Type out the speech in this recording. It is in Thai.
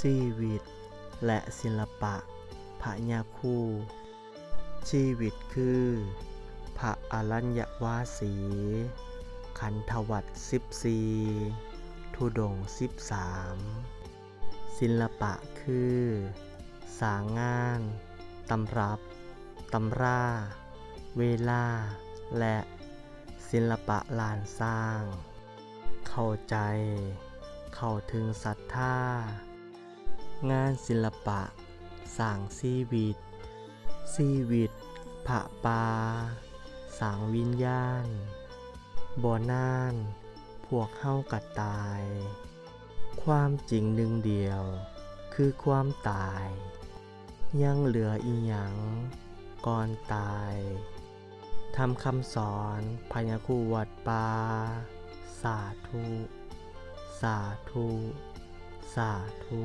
ชีวิต และศิลปะพระยาคู ชีวิตคือ พระอรัญญวาสี ขันธวัตสิบสีทุดงสิบสามศิลปะคือ สางงาน ตำรับ ตำรา เวลา และศิลปะลานสร้าง เข้าใจ เข้าถึงศรัทธา งานศิลปะสร้างชีวิตชีวิตพระปาสร้างวิญญาณบ่นาน พวกเฮากัดตาย ความจริงหนึ่งเดียว คือความตาย ยังเหลืออีหยังก่อนตายทำคำสอนพญาคูวัดปา สาธุ สาธุ สาธุ